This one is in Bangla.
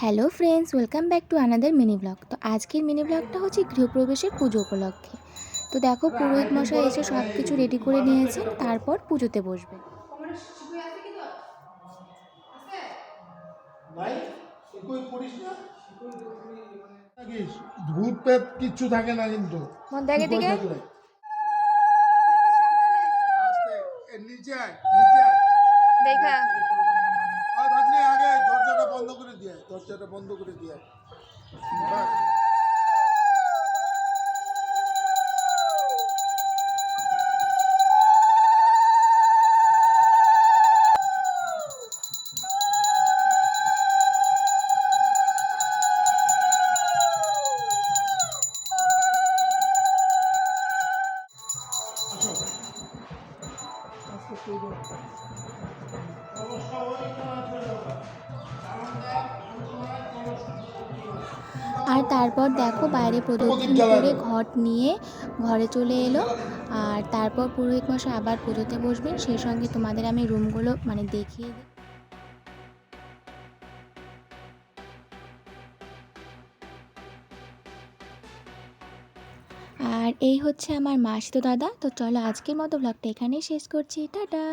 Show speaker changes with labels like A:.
A: Hello friends welcome back to another mini blog. তো আজকের মিনি ব্লগটা হচ্ছে গৃহপ্রবেশের পুজো উপলক্ষে। তো দেখো পুরোহিত মশাই এসে সব কিছু রেডি করে নিয়েছে তারপর পুজোতে বসবে।
B: কিচ্ছু থাকে না কিন্তু।
A: দেখে।
B: দরজাটা বন্ধ করে দিয়ে আয়।
A: আর তারপর দেখো বাইরে প্রদক্ষিণ করে ঘট নিয়ে ঘরে চলে এলো। আর তারপর পুরোহিত মশাই আবার পুজোতে বসবেন। সেই সঙ্গে তোমাদের আমি রুমগুলো মানে দেখিয়ে দিই আর এই হচ্ছে আমার মাসিতো দাদা। তো চলো আজকের মতো ব্লগটা এখানেই শেষ করছি। টাটা!